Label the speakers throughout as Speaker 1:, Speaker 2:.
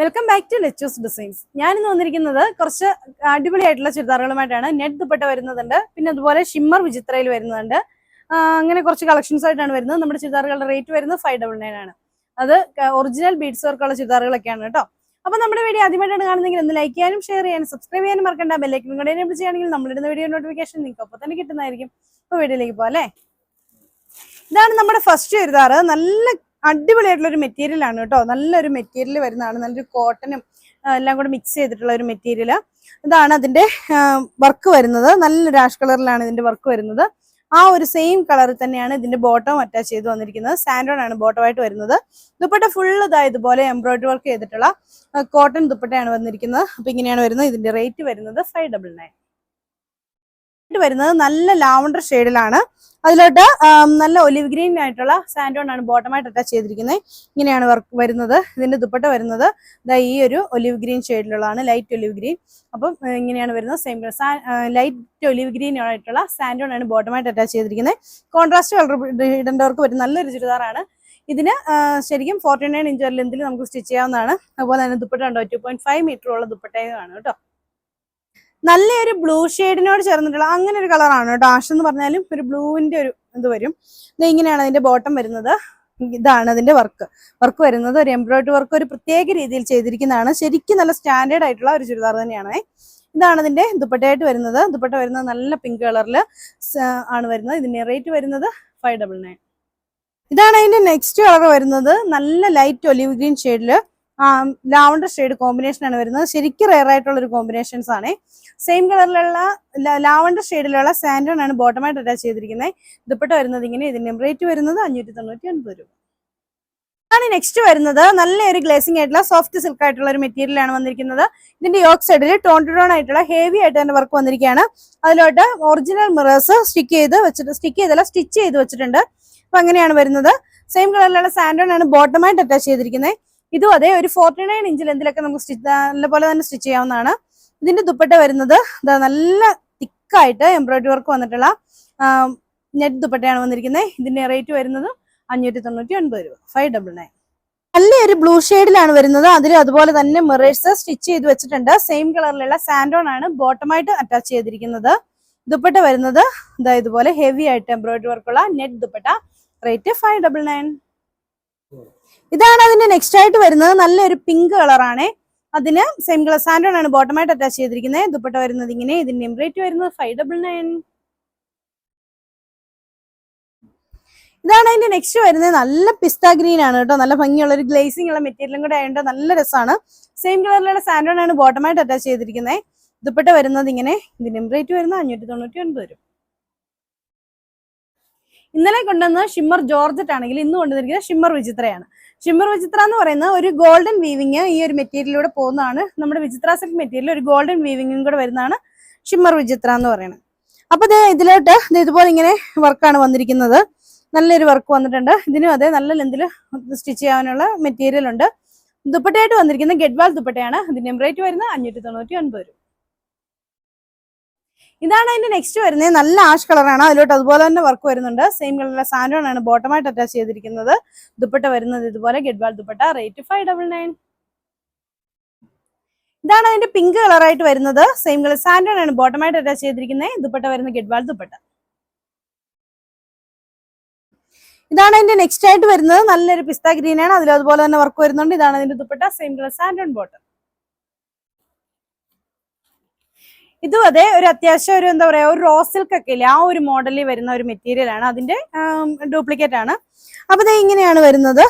Speaker 1: Welcome back to Lechus designs ഞാനിന്ന് വന്നിരിക്കുന്നത് കുറച്ച് അടിപൊളിയായിട്ടുള്ള ചുരിദാറുകളുമായിട്ടാണ്. നെറ്റ് ദുപ്പട്ട വരുന്നതുണ്ട്. പിന്നെ അതുപോലെ ഷിമ്മർ വിചിത്രയിൽ വരുന്നുണ്ട് അങ്ങനെ കുറച്ച് കളക്ഷൻസ് ആയിട്ടാണ് വരുന്നത്. നമ്മുടെ ചുരിദാറുകളുടെ റേറ്റ് വരുന്നത് ഫൈവ് ഡബിൾ നയൻ ആണ്. അത് ഒറിജിനൽ ബീഡ്സ് വർക്കുള്ള ചുരിദാറുകളൊക്കെയാണ് കേട്ടോ. അപ്പൊ നമ്മുടെ വീഡിയോ ആദ്യമായിട്ടാണ് കാണുന്നെങ്കിൽ ഒന്ന് ലൈക്ക് ചെയ്യാനും ഷെയർ ചെയ്യാനും സബ്സ്ക്രൈബ് ചെയ്യാനും മറക്കണ്ട. ബെല്ലൈക്കനും കൂടെ എനേബിൾ ചെയ്യുകയാണെങ്കിൽ നമ്മളിടുന്ന വീഡിയോ നോട്ടിഫിക്കേഷൻ നിങ്ങൾക്ക് അപ്പോൾ തന്നെ കിട്ടുന്നതായിരിക്കും. അപ്പോൾ വീഡിയോയിലേക്ക് പോകാം അല്ലേ? ഇതാണ് നമ്മുടെ ഫസ്റ്റ് ചുരിദാറ്. നല്ല അടിപൊളിയായിട്ടുള്ള ഒരു മെറ്റീരിയൽ ആണ് കേട്ടോ. നല്ലൊരു മെറ്റീരിയൽ വരുന്നതാണ്. നല്ലൊരു കോട്ടനും എല്ലാം കൂടെ മിക്സ് ചെയ്തിട്ടുള്ള ഒരു മെറ്റീരിയൽ ഇതാണ് അതിന്റെ വർക്ക് വരുന്നത്. നല്ല രാഷ് കളറിലാണ് ഇതിന്റെ വർക്ക് വരുന്നത്. ആ ഒരു സെയിം കളറിൽ തന്നെയാണ് ഇതിന്റെ ബോട്ടം അറ്റാച്ച് ചെയ്ത് വന്നിരിക്കുന്നത്. സാൻഡോൺ ആണ് ബോട്ടമായിട്ട് വരുന്നത്. ദുപ്പട്ട ഫുൾ ഇതാ ഇതുപോലെ എംബ്രോയിഡറി വർക്ക് ചെയ്തിട്ടുള്ള കോട്ടൺ ദുപ്പട്ടയാണ് വന്നിരിക്കുന്നത്. അപ്പൊ ഇങ്ങനെയാണ് വരുന്നത്. ഇതിന്റെ റേറ്റ് വരുന്നത് ഫൈവ് ഡബിൾ നയൻ വരുന്നത് നല്ല ലാവണ്ടർ ഷെയ്ഡിലാണ് അതിലോട്ട് നല്ല ഒലിവ് ഗ്രീൻ ആയിട്ടുള്ള സാൻഡോൺ ആണ് ബോട്ടമായിട്ട് അറ്റാച്ച് ചെയ്തിരിക്കുന്നത്. ഇങ്ങനെയാണ് വർക്ക് വരുന്നത്. ഇതിന്റെ ദുപ്പട്ട വരുന്നത്. ഇതാ ഈ ഒരു ഒലിവ് ഗ്രീൻ ഷെയ്ഡിലുള്ളതാണ് ലൈറ്റ് ഒലിവ് ഗ്രീൻ. അപ്പം ഇങ്ങനെയാണ് വരുന്നത്. സെയിം ലൈറ്റ് ഒലിവ് ഗ്രീൻ ആയിട്ടുള്ള സാൻഡോൺ ആണ് ബോട്ടമായിട്ട് അറ്റാച്ച് ചെയ്തിരിക്കുന്നത്. കോൺട്രാസ്റ്റ് കളർ ഇടേണ്ടവർക്ക് വരും നല്ലൊരു ചുരിദാറാണ്. ഇതിന് ശരിക്കും ഫോർട്ടി നയൻ ഇഞ്ച് ലെന്തിൽ നമുക്ക് സ്റ്റിച്ച് ചെയ്യാവുന്നതാണ്. അതുപോലെ തന്നെ ദുപ്പട്ട ഉണ്ടോ ടു പോയിന്റ് ഫൈവ് മീറ്റർ ഉള്ള ദുപ്പട്ടയാണ് കേട്ടോ. നല്ലൊരു ബ്ലൂ ഷെയ്ഡിനോട് ചേർന്നിട്ടുള്ള അങ്ങനെ ഒരു കളറാണ് കേട്ടോ. ആഷ് എന്ന് പറഞ്ഞാലും ഒരു ബ്ലൂവിന്റെ ഒരു ഇത് വരും. ഇത് ഇങ്ങനെയാണ് അതിന്റെ ബോട്ടം വരുന്നത്. ഇതാണ് അതിന്റെ വർക്ക് വർക്ക് വരുന്നത് ഒരു എംബ്രോയിഡറി വർക്ക് ഒരു പ്രത്യേക രീതിയിൽ ചെയ്തിരിക്കുന്നതാണ്. ശരിക്കും നല്ല സ്റ്റാൻഡേർഡ് ആയിട്ടുള്ള ഒരു ചുരിദാർ തന്നെയാണ്. ഇതാണ് അതിന്റെ ദുപ്പട്ടയായിട്ട് വരുന്നത്. ദുപ്പട്ട വരുന്നത് നല്ല പിങ്ക് കളറിൽ ആണ് വരുന്നത്. ഇതിന്റെ റേറ്റ് വരുന്നത് ഫൈവ് ഡബിൾ നയൻ ഇതാണ് അതിന്റെ നെക്സ്റ്റ് കളർ വരുന്നത്. നല്ല ലൈറ്റ് ഒലിവ് ഗ്രീൻ ഷെയ്ഡിൽ ലാവണ്ടർ ഷെയ്ഡ് കോമ്പിനേഷൻ ആണ് വരുന്നത്. ശരിക്കും റെയർ ആയിട്ടുള്ള ഒരു കോമ്പിനേഷൻസ് ആണ് സെയിം കളറിലുള്ള ലാവണ്ടർ ഷെയ്ഡിലുള്ള സാൻഡോൺ ആണ് ബോട്ടമായിട്ട് അറ്റാച്ച് ചെയ്തിരിക്കുന്നത് ദുപ്പട്ട വരുന്നത് ഇങ്ങനെ ഇതിന്റെ റേറ്റ് വരുന്നത് അഞ്ഞൂറ്റി തൊണ്ണൂറ്റി ഒൻപത് രൂപ. ആണ് നെക്സ്റ്റ് വരുന്നത്. നല്ലൊരു ഗ്ലേസിംഗ് ആയിട്ടുള്ള സോഫ്റ്റ് സിൽക്ക് ആയിട്ടുള്ള ഒരു മെറ്റീരിയൽ ആണ് വന്നിരിക്കുന്നത്. ഇതിന്റെ യോക്ക് സൈഡിൽ ടോൺ ടു ടോൺ ആയിട്ടുള്ള ഹെവി ആയിട്ട് തന്നെ വർക്ക് വന്നിരിക്കുകയാണ്. അതിലോട്ട് ഒറിജിനൽ മിറേഴ്സ് സ്റ്റിക്ക് ചെയ്ത് വെച്ചിട്ട് സ്റ്റിക്ക് ചെയ്തല്ല സ്റ്റിച്ച് ചെയ്ത് വെച്ചിട്ടുണ്ട്. അപ്പൊ അങ്ങനെയാണ് വരുന്നത്. സെയിം കളറിലുള്ള സാൻഡോൺ ആണ് ബോട്ടമായിട്ട് അറ്റാച്ച് ചെയ്തിരിക്കുന്നത് ഇതും അതേ ഒരു ഫോർട്ടി നയൻ ഇഞ്ചിൽ എന്തിലൊക്കെ നമുക്ക് സ്റ്റിച്ച് നല്ലപോലെ തന്നെ സ്റ്റിച്ച് ചെയ്യാവുന്നതാണ്. ഇതിന്റെ ദുപ്പട്ട വരുന്നത് നല്ല തിക്കായിട്ട് എംബ്രോയിഡറി വർക്ക് വന്നിട്ടുള്ള നെറ്റ് ദുപ്പട്ടയാണ് വന്നിരിക്കുന്നത്. ഇതിന്റെ റേറ്റ് വരുന്നത് അഞ്ഞൂറ്റി തൊണ്ണൂറ്റി ഒൻപത് രൂപ. ഫൈവ് ഡബിൾ നയൻ നല്ലൊരു ബ്ലൂ ഷെയ്ഡിലാണ് വരുന്നത്. അതിൽ അതുപോലെ തന്നെ മിറേഴ്സ് സ്റ്റിച്ച് ചെയ്ത് വെച്ചിട്ടുണ്ട്. സെയിം കളറിലുള്ള സാൻഡോൺ ആണ് ബോട്ടമായിട്ട് അറ്റാച്ച് ചെയ്തിരിക്കുന്നത്. ദുപ്പട്ട വരുന്നത് ഇതാ ഇതുപോലെ ഹെവി ആയിട്ട് embroidery വർക്കുള്ള net dupatta. Rate five double nine ഇതാണ് അതിന്റെ നെക്സ്റ്റ് ആയിട്ട് വരുന്നത്. നല്ലൊരു പിങ്ക് കളറാണ് അതിന് സെയിം കളർ സാൻഡോൺ ആണ് ബോട്ടമായിട്ട് അറ്റാച്ച് ചെയ്തിരിക്കുന്നത്. ദുപ്പട്ട വരുന്നത് ഇങ്ങനെ. ഇതിന്റെ റേറ്റ് വരുന്നത് ഫൈവ് ഡബിൾ നയൻ ഇതാണ് അതിന്റെ നെക്സ്റ്റ് വരുന്നത്. നല്ല പിസ്ത ഗ്രീൻ ആണ് കേട്ടോ. നല്ല ഭംഗിയുള്ള ഒരു ഗ്ലേസിംഗ് ഉള്ള മെറ്റീരിയലും കൂടെ ആയതുകൊണ്ട് നല്ല രസമാണ് സെയിം കളറിലുള്ള സാൻഡോൺ ആണ് ബോട്ടമായിട്ട് അറ്റാച്ച് ചെയ്തിരിക്കുന്നത്. ദുപ്പട്ട വരുന്നത് ഇങ്ങനെ. ഇതിന്റെ റേറ്റ് വരുന്നത് അഞ്ഞൂറ്റി തൊണ്ണൂറ്റി ഒൻപത് രൂപ. ഇന്നലെ കൊണ്ടുവന്ന ഷിമ്മർ ജോർജറ്റ് ആണെങ്കിൽ ഇന്ന് കൊണ്ടുവന്നിരിക്കുന്നത് ഷിമ്മർ വിചിത്രയാണ്. ഷിമ്മർ വിചിത്ര എന്ന് പറയുന്ന ഒരു ഗോൾഡൻ വീവിങ് ഈ ഒരു മെറ്റീരിയലിലൂടെ പോകുന്നതാണ്. നമ്മുടെ വിചിത്ര സിൽക്ക് മെറ്റീരിയൽ ഒരു ഗോൾഡൻ വീവിങ്ങും കൂടെ വരുന്നതാണ് ഷിമ്മർ വിചിത്ര എന്ന് പറയുന്നത്. അപ്പൊ ഇത് ഇതിലോട്ട് ഇത് ഇതുപോലെ ഇങ്ങനെ വർക്കാണ് വന്നിരിക്കുന്നത്. നല്ലൊരു വർക്ക് വന്നിട്ടുണ്ട്. ഇതിനും അതെ നല്ല ലെന്തിൽ സ്റ്റിച്ച് ചെയ്യാനുള്ള മെറ്റീരിയൽ ഉണ്ട്. ദുപ്പട്ടയായിട്ട് വന്നിരിക്കുന്ന ഗെഡ്വാൾ ദുപ്പട്ടയാണ്. ഇതിന്റെ റേറ്റ് വരുന്നത് അഞ്ഞൂറ്റി തൊണ്ണൂറ്റി ഒൻപത് രൂപ. ഇതാണ് അതിന്റെ നെക്സ്റ്റ് വരുന്നത്. നല്ല ആഷ് കളറാണ് അതിലോട്ട് അതുപോലെ തന്നെ വർക്ക് വരുന്നുണ്ട്. സെയിം കളറിലെ സാൻഡോൺ ആണ് ബോട്ടമായിട്ട് അറ്റാച്ച് ചെയ്തിരിക്കുന്നത്. ദുപ്പട്ട വരുന്നത് ഇതുപോലെ ഗെഡ്വാൾ dupatta. Rate five double nine ഇതാണ് അതിന്റെ പിങ്ക് കളറായിട്ട് വരുന്നത്. സെയിം കളർ സാൻഡോൺ ആണ് ബോട്ടമായിട്ട് അറ്റാച്ച് ചെയ്തിരിക്കുന്നത്. ദുപ്പട്ട വരുന്ന ഗെഡ്വാൾ ദുപ്പട്ട. ഇതാണ് അതിന്റെ നെക്സ്റ്റ് ആയിട്ട് വരുന്നത്. നല്ലൊരു പിസ്ത ഗ്രീൻ ആണ്. അതുപോലെ തന്നെ വർക്ക് വരുന്നുണ്ട്. ഇതാണ് അതിന്റെ ദുപ്പട്ട. സെയിം കളർ സാൻഡോൺ ബോട്ടം ഇതും അതെ ഒരു അത്യാവശ്യം ഒരു എന്താ പറയാ ഒരു റോസ് സിൽക്ക് ഒക്കെ ഇല്ലേ? ആ ഒരു മോഡലിൽ വരുന്ന ഒരു മെറ്റീരിയൽ ആണ്. അതിന്റെ ഡ്യൂപ്ലിക്കേറ്റ് ആണ്. അപ്പൊ ഇത് ഇങ്ങനെയാണ് വരുന്നത്.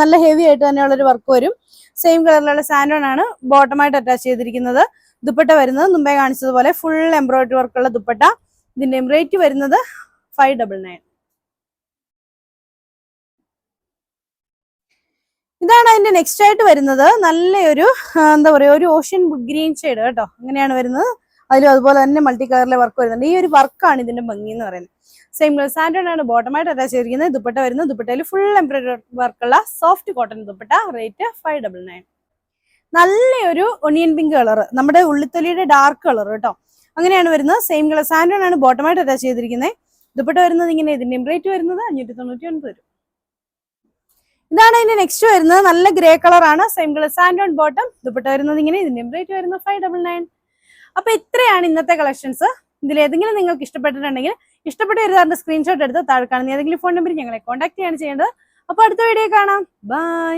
Speaker 1: നല്ല ഹെവി ആയിട്ട് തന്നെയുള്ള ഒരു വർക്ക് വരും. സെയിം കളറിലുള്ള സാൻഡോൺ ആണ് ബോട്ടമായിട്ട് അറ്റാച്ച് ചെയ്തിരിക്കുന്നത്. ദുപ്പട്ട വരുന്നത് മുമ്പേ കാണിച്ചതുപോലെ ഫുൾ എംബ്രോയിഡറി വർക്കുള്ള ദുപ്പട്ട. ഇതിന്റെ റേറ്റ് വരുന്നത് ഫൈവ് ഡബിൾ നയൻ ഇതാണ് അതിന്റെ നെക്സ്റ്റ് ആയിട്ട് വരുന്നത്. നല്ലൊരു എന്താ പറയാ ഒരു ഓഷ്യൻ ഗ്രീൻ ഷെയ്ഡ് കേട്ടോ. അങ്ങനെയാണ് വരുന്നത്. അതിലും അതുപോലെ തന്നെ മൾട്ടി കളറിലെ വർക്ക് വരുന്നുണ്ട്. ഈ ഒരു വർക്കാണ് ഇതിന്റെ ഭംഗി എന്ന് പറയുന്നത്. സെയിം കളർ സാൻഡോൺ ആണ് ബോട്ടമായിട്ട് അറ്റാച്ച് ചെയ്തിരിക്കുന്നത്. ദുപ്പട്ട വരുന്നത് ദുപ്പട്ടയിൽ full embroidery വർക്കുള്ള soft cotton dupatta rate five double nine നല്ലൊരു ഒണിയൻ പിങ്ക് കളർ നമ്മുടെ ഉള്ളിത്തൊലിയുടെ ഡാർക്ക് കളർ കേട്ടോ. അങ്ങനെയാണ് വരുന്നത്. സെയിം കളർ സാൻഡോൺ ആണ് ബോട്ടമായിട്ട് അറ്റാച്ച് ചെയ്തിരിക്കുന്നത്. ദുപ്പട്ട വരുന്നത് ഇങ്ങനെ ഇതിന്റെ റേറ്റ് വരുന്നത് അഞ്ഞൂറ്റി തൊണ്ണൂറ്റി ഒൻപത് ഇതാണ് ഇതിന്റെ നെക്സ്റ്റ് വരുന്നത്. നല്ല ഗ്രേ കളറാണ് same colour sand on bottom dupatta വരുന്നത് ഇങ്ങനെ ഇതിന്റെ റേറ്റ് വരുന്നത് ഫൈവ് ഡബിൾ നയൻ അപ്പൊ ഇത്രയാണ് ഇന്നത്തെ കളക്ഷൻസ് ഇതിൽ ഏതെങ്കിലും നിങ്ങൾക്ക് ഇഷ്ടപ്പെട്ടിട്ടുണ്ടെങ്കിൽ ഇഷ്ടപ്പെട്ട ഒരു സ്ക്രീൻഷോട്ട് എടുത്ത് താഴെ കാണുന്ന ഏതെങ്കിലും ഫോൺ നമ്പർ ഞങ്ങളെ കോൺടാക്ട് ചെയ്യാണ് ചെയ്യേണ്ടത്. അപ്പൊ അടുത്ത വീഡിയോ കാണാം. ബൈ